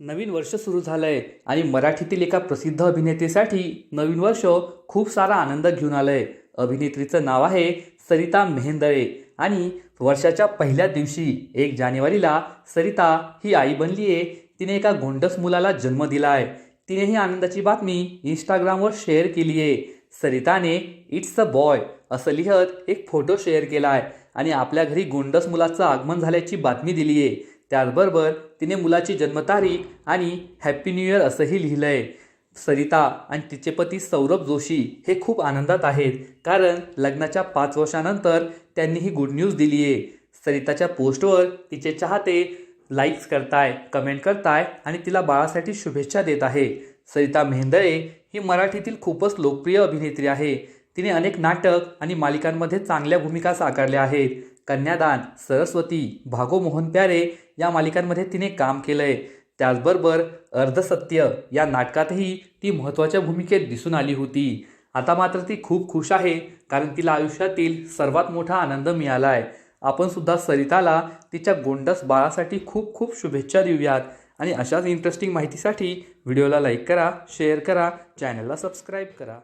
नवीन वर्ष सुरू झालंय आणि मराठीतील एका प्रसिद्ध अभिनेत्रीसाठी नवीन वर्ष खूप सारा आनंद घेऊन आलंय. अभिनेत्रीचं नाव आहे सरिता मेहेंदळे आणि वर्षाच्या पहिल्या दिवशी एक जानेवारीला सरिता ही आई बनली आहे तिने एका गोंडस मुलाला जन्म दिला आहे तिने ही आनंदाची बातमी इंस्टाग्रामवर शेअर केली आहे सरिताने इट्स अ बॉय असं लिहत एक फोटो शेअर केला आहे आणि आपल्या घरी गोंडस मुलाचं आगमन झाल्याची बातमी दिली आहे त्याचबरोबर तिने मुलाची जन्मतारीख आणि हॅप्पी न्यू इयर असंही लिहिलं आहे सरिता आणि तिचे पती सौरभ जोशी हे खूप आनंदात आहेत कारण लग्नाच्या पाच वर्षानंतर त्यांनी ही गुड न्यूज दिली आहे सरिताच्या पोस्टवर तिचे चाहते लाईक्स करताय कमेंट करताय आणि तिला बाळासाठी शुभेच्छा देत आहे. सरिता मेहंदळे ही मराठीतील खूपच लोकप्रिय अभिनेत्री आहे. तिने अनेक नाटक आणि मालिकांमध्ये चांगल्या भूमिका साकारल्या आहेत. कन्यादान सरस्वती भागो मोहन प्यारे या मालिकांमध्ये तिने काम केलंय. त्याचबरोबर अर्धसत्य या नाटकातही ती महत्त्वाच्या भूमिकेत दिसून आली होती. आता मात्र ती खूप खुश आहे कारण तिला आयुष्यातील सर्वात मोठा आनंद मिळाला आहे आपण सुद्धा सरिताला तिच्या गोंडस बाळासाठी खूप खूप शुभेच्छा देऊयात. आणि अशाच इंटरेस्टिंग माहितीसाठी व्हिडिओला लाईक करा शेअर करा चॅनलला सबस्क्राईब करा.